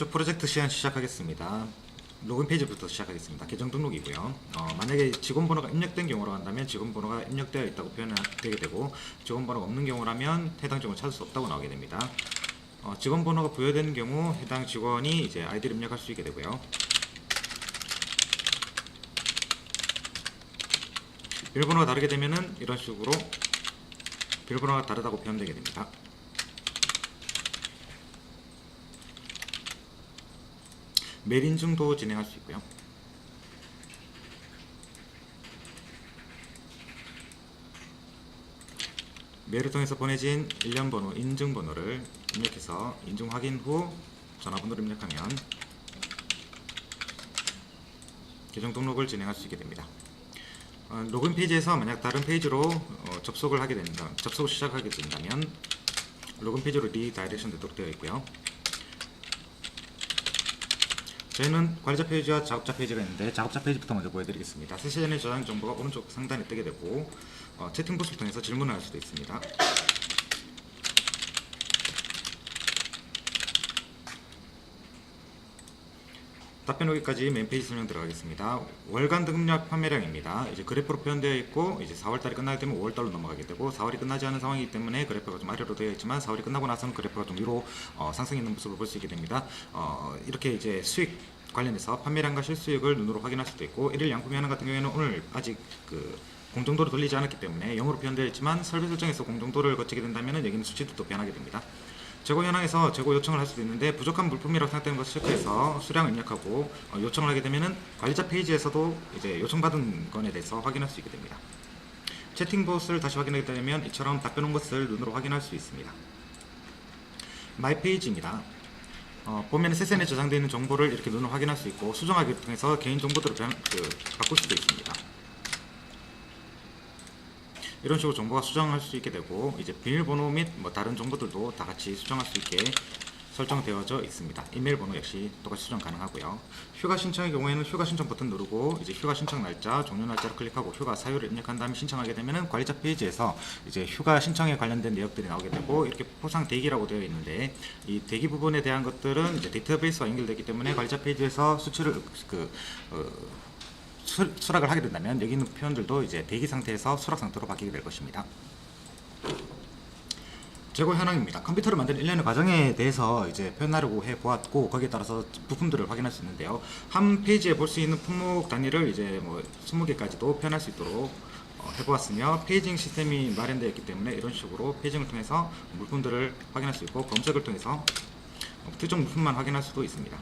쭉 프로젝트 시간 시작하겠습니다. 로그인 페이지부터 시작하겠습니다. 계정 등록이고요. 어, 만약에 직원 번호가 입력된 경우로 한다면 직원 번호가 입력되어 있다고 표현되게 되고 직원 번호가 없는 경우라면 해당 직원 찾을 수 없다고 나오게 됩니다. 어, 직원 번호가 부여되는 경우 해당 직원이 이제 아이디를 입력할 수 있게 되고요. 비밀번호가 다르게 되면은 이런 식으로 비밀번호가 다르다고 표현되게 됩니다. 메일 인증도 진행할 수 있고요. 메일을 통해서 보내진 일련 번호, 인증 번호를 입력해서 인증 확인 후 전화번호를 입력하면 계정 등록을 진행할 수 있게 됩니다. 어, 로그인 페이지에서 만약 다른 페이지로 어, 접속을 하게 된다, 접속을 시작하게 된다면 로그인 페이지로 리다이렉션 되도록 되어 있고요. 저희는 관리자 페이지와 작업자 페이지가 있는데 작업자 페이지부터 먼저 보여드리겠습니다. 세시 전에 저장 정보가 오른쪽 상단에 뜨게 되고 어, 채팅 보스를 통해서 질문을 할 수도 있습니다. 답변 후기까지 메인 페이지 설명 들어가겠습니다. 월간 등급약 판매량입니다. 이제 그래프로 표현되어 있고 이제 4월달이 끝나게 되면 5월달로 넘어가게 되고 4월이 끝나지 않은 상황이기 때문에 그래프가 좀 아래로 되어 있지만 4월이 끝나고 나서는 그래프가 좀 위로 어, 상승 있는 모습을 볼 수 있게 됩니다. 어, 이렇게 이제 수익 관련해서 판매량과 실수익을 눈으로 확인할 수도 있고 일일 양품이 하는 같은 경우에는 오늘 아직 그 공정도를 돌리지 않았기 때문에 0으로 표현되어 있지만 설비 설정에서 공정도를 거치게 된다면 여기는 수치도 또 변하게 됩니다. 재고 현황에서 재고 요청을 할 수도 있는데 부족한 물품이라고 생각되는 것을 체크해서 수량을 입력하고 어, 요청을 하게 되면은 관리자 페이지에서도 이제 요청받은 건에 대해서 확인할 수 있게 됩니다. 채팅 보스를 다시 확인하게 되면 이처럼 답변 온 것을 눈으로 확인할 수 있습니다. 마이 페이지입니다. 어, 보면 세션에 저장되어 있는 정보를 이렇게 눈으로 확인할 수 있고 수정하기를 통해서 개인 정보들을 변, 그, 바꿀 수도 있습니다. 이런 식으로 정보가 수정할 수 있게 되고 이제 비밀번호 및 뭐 다른 정보들도 다 같이 수정할 수 있게 설정되어져 있습니다. 이메일 번호 역시 똑같이 수정 가능하고요. 휴가 신청의 경우에는 휴가 신청 버튼 누르고 이제 휴가 신청 날짜, 종료 날짜를 클릭하고 휴가 사유를 입력한 다음에 신청하게 되면은 관리자 페이지에서 이제 휴가 신청에 관련된 내역들이 나오게 되고 이렇게 포상 대기라고 되어 있는데 이 대기 부분에 대한 것들은 이제 데이터베이스와 연결되기 때문에 관리자 페이지에서 수치를 그 어, 수, 수락을 하게 된다면 여기 있는 표현들도 이제 대기 상태에서 수락 상태로 바뀌게 될 것입니다. 재고 현황입니다. 컴퓨터를 만드는 일련의 과정에 대해서 이제 표현하려고 해 보았고 거기에 따라서 부품들을 확인할 수 있는데요. 한 페이지에 볼 수 있는 품목 단위를 이제 뭐 20개까지도 표현할 수 있도록 어, 해보았으며 페이징 시스템이 마련되어 있기 때문에 이런 식으로 페이징을 통해서 물품들을 확인할 수 있고 검색을 통해서 특정 물품만 확인할 수도 있습니다.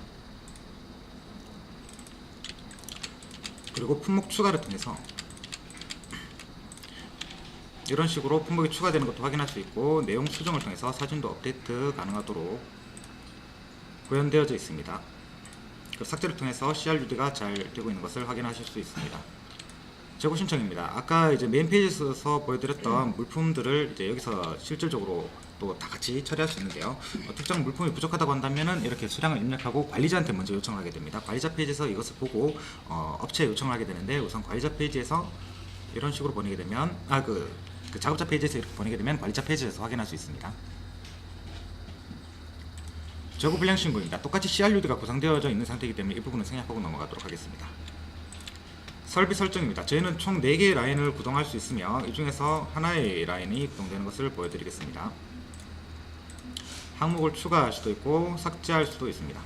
그리고 품목 추가를 통해서 이런 식으로 품목이 추가되는 것도 확인할 수 있고 내용 수정을 통해서 사진도 업데이트 가능하도록 구현되어져 있습니다. 그 삭제를 통해서 CRUD가 잘 되고 있는 것을 확인하실 수 있습니다. 재고 신청입니다. 아까 이제 메인 페이지에서 보여드렸던 물품들을 이제 여기서 실질적으로 또 다 같이 처리할 수 있는데요. 어, 특정 물품이 부족하다고 한다면은 이렇게 수량을 입력하고 관리자한테 먼저 요청을 하게 됩니다. 관리자 페이지에서 이것을 보고 어, 업체에 요청을 하게 되는데 우선 관리자 페이지에서 이런 식으로 보내게 되면 아그 그 작업자 페이지에서 이렇게 보내게 되면 관리자 페이지에서 확인할 수 있습니다. 재고 불량 신고입니다. 똑같이 CRUD가 구성되어져 있는 상태이기 때문에 이 부분은 생략하고 넘어가도록 하겠습니다. 설비 설정입니다. 저희는 총 4개의 라인을 구동할 수 있으며 이 중에서 하나의 라인이 구동되는 것을 보여드리겠습니다. 항목을 추가할 수도 있고 삭제할 수도 있습니다.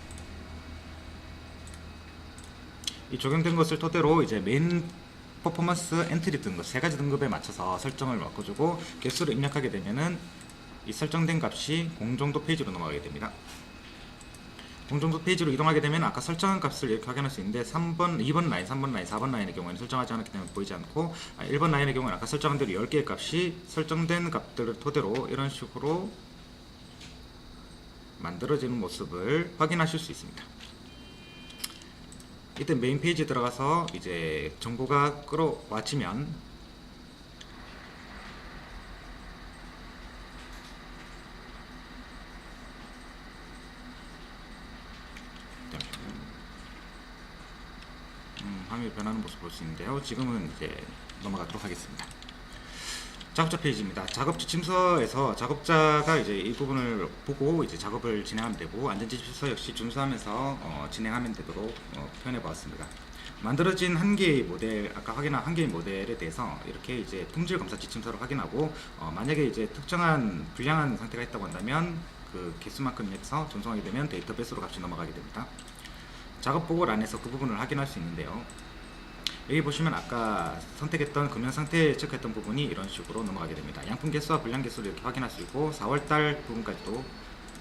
이 적용된 것을 토대로 이제 메인 퍼포먼스 엔트리 등급 세 가지 등급에 맞춰서 설정을 바꿔주고 개수를 입력하게 되면은 이 설정된 값이 공정도 페이지로 넘어가게 됩니다. 공정도 페이지로 이동하게 되면 아까 설정한 값을 이렇게 확인할 수 있는데 3번, 2번 라인, 3번 라인, 4번 라인의 경우에는 설정하지 않았기 때문에 보이지 않고 1번 라인의 경우는 아까 설정한 대로 10개의 값이 설정된 값들을 토대로 이런 식으로 만들어지는 모습을 확인하실 수 있습니다. 이때 메인 페이지에 들어가서 이제 정보가 끌어와지면 음, 화면이 변하는 모습 볼 수 있는데요. 지금은 이제 넘어가도록 하겠습니다. 작업자 페이지입니다. 작업 지침서에서 작업자가 이제 이 부분을 보고 이제 작업을 진행하면 되고 안전지침서 역시 준수하면서 어, 진행하면 되도록 어, 표현해 보았습니다. 만들어진 한 개의 모델, 아까 확인한 한 개의 모델에 대해서 이렇게 이제 품질 검사 지침서를 확인하고 어, 만약에 이제 특정한 불량한 상태가 있다고 한다면 그 개수만큼 내서 전송하게 되면 데이터베이스로 값이 넘어가게 됩니다. 작업 보고란에서 그 부분을 확인할 수 있는데요. 여기 보시면 아까 선택했던 금연 상태 체크했던 부분이 이런 식으로 넘어가게 됩니다. 양품 개수와 불량 개수를 이렇게 확인할 수 있고 4월달 부분까지도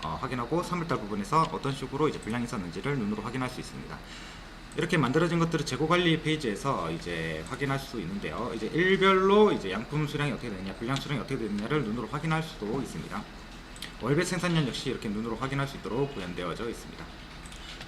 어, 확인하고 3월달 부분에서 어떤 식으로 이제 불량이 있었는지를 눈으로 확인할 수 있습니다. 이렇게 만들어진 것들을 재고 관리 페이지에서 이제 확인할 수 있는데요. 이제 일별로 이제 양품 수량이 어떻게 되느냐, 불량 수량이 어떻게 되느냐를 눈으로 확인할 수도 있습니다. 월별 생산량 역시 이렇게 눈으로 확인할 수 있도록 구현되어져 있습니다.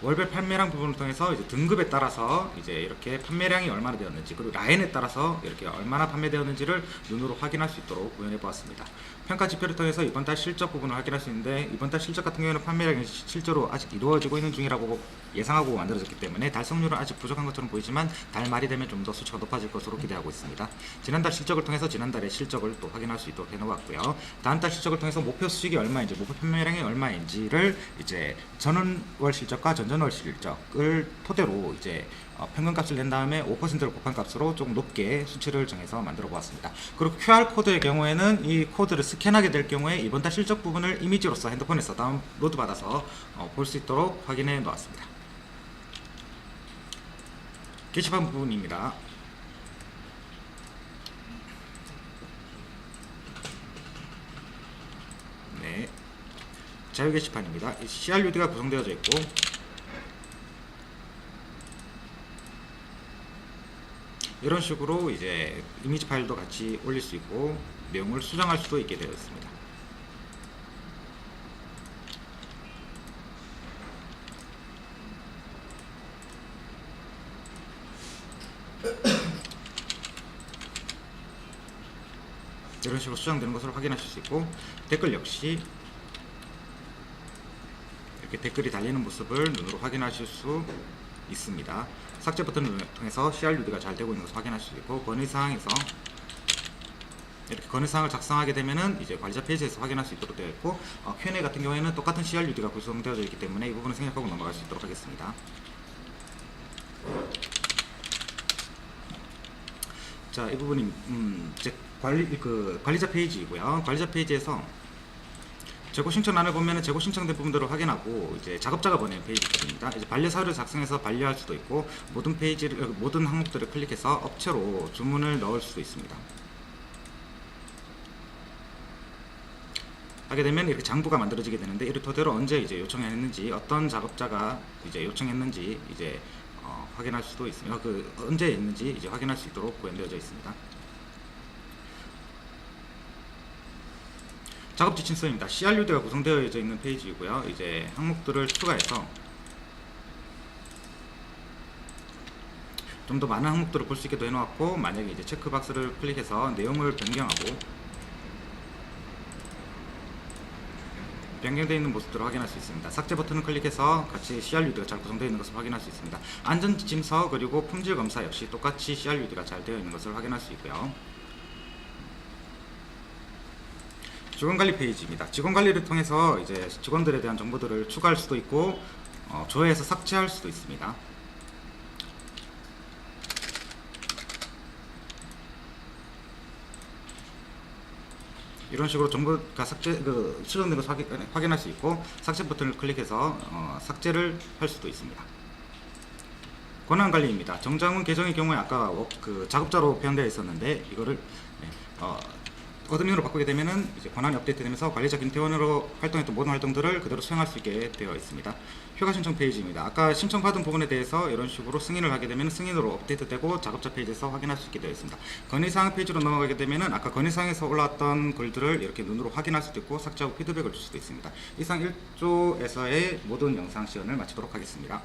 월별 판매량 부분을 통해서 이제 등급에 따라서 이제 이렇게 판매량이 얼마나 되었는지 그리고 라인에 따라서 이렇게 얼마나 판매되었는지를 눈으로 확인할 수 있도록 구현해 보았습니다. 평가 지표를 통해서 이번 달 실적 부분을 확인할 수 있는데 이번 달 실적 같은 경우에는 판매량이 시- 실제로 아직 이루어지고 있는 중이라고 예상하고 만들어졌기 때문에 달성률은 아직 부족한 것처럼 보이지만 달 말이 되면 좀 더 수치가 높아질 것으로 기대하고 있습니다. 지난달 실적을 통해서 지난달의 실적을 또 확인할 수 있도록 해놓았고요. 다음 달 실적을 통해서 목표 수익이 얼마인지 목표 판매량이 얼마인지를 이제 전월 실적과 전전 월 실적을 토대로 이제 어, 평균값을 낸 다음에 5%를 곱한 값으로 조금 높게 수치를 정해서 만들어 보았습니다. 그리고 QR 코드의 경우에는 이 코드를 스캔하게 될 경우에 이번 달 실적 부분을 이미지로서 핸드폰에서 다운로드 받아서 어, 볼수 있도록 확인해 놓았습니다. 게시판 부분입니다. 네. 자유 게시판입니다. 이 CRUD가 구성되어져 있고 이런 식으로 이제 이미지 파일도 같이 올릴 수 있고 내용을 수정할 수도 있게 되어 있습니다. 이런 식으로 수정되는 것을 확인하실 수 있고 댓글 역시 이렇게 댓글이 달리는 모습을 눈으로 확인하실 수 있습니다. 삭제 버튼을 통해서 CRUD가 잘 되고 있는 것을 확인할 수 있고 건의사항에서 이렇게 건의사항을 작성하게 되면은 이제 관리자 페이지에서 확인할 수 있도록 되어 있고 어, Q&A 같은 경우에는 똑같은 CRUD가 구성되어져 있기 때문에 이 부분은 생략하고 넘어갈 수 있도록 하겠습니다. 자, 이 부분이 음, 이제 관리 그 관리자 페이지이고요. 관리자 페이지에서 재고 신청 란을 보면은 재고 신청된 부분들을 확인하고 이제 작업자가 보낸 페이지입니다. 이제 반려 사료를 작성해서 반려할 수도 있고 모든 페이지를 어, 모든 항목들을 클릭해서 업체로 주문을 넣을 수도 있습니다. 하게 되면 이렇게 장부가 만들어지게 되는데 이를 토대로 언제 이제 요청했는지 어떤 작업자가 이제 요청했는지 이제 어, 확인할 수도 있습니다. 그 언제 했는지 이제 확인할 수 있도록 구현되어져 있습니다. 작업 지침 서입니다. CRUD가 구성되어 있는 페이지이고요. 이제 항목들을 추가해서 좀 더 많은 항목들을 볼 수 있게도 해놓았고 만약에 이제 체크박스를 클릭해서 내용을 변경하고 변경되어 있는 모습들을 확인할 수 있습니다. 삭제 버튼을 클릭해서 같이 CRUD가 잘 구성되어 있는 것을 확인할 수 있습니다. 안전지침서 그리고 품질 검사 역시 똑같이 CRUD가 잘 되어 있는 것을 확인할 수 있고요. 직원관리 페이지입니다. 직원관리를 통해서 이제 직원들에 대한 정보들을 추가할 수도 있고 어, 조회해서 삭제할 수도 있습니다. 이런 식으로 정보가 삭제 그 수정된 것을 확인, 확인할 수 있고 삭제 버튼을 클릭해서 어, 삭제를 할 수도 있습니다. 권한 관리입니다. 정장훈 계정의 경우에 아까 워- 그 작업자로 표현되어 있었는데 이거를 네, 어, 어드민으로 바꾸게 되면은 이제 권한이 업데이트되면서 관리자 김태원으로 활동했던 모든 활동들을 그대로 수행할 수 있게 되어 있습니다. 휴가 신청 페이지입니다. 아까 신청받은 부분에 대해서 이런 식으로 승인을 하게 되면 승인으로 업데이트되고 작업자 페이지에서 확인할 수 있게 되어 있습니다. 건의사항 페이지로 넘어가게 되면은 아까 건의사항에서 올라왔던 글들을 이렇게 눈으로 확인할 수도 있고 삭제하고 피드백을 줄 수도 있습니다. 이상 1조에서의 모든 영상 시연을 마치도록 하겠습니다.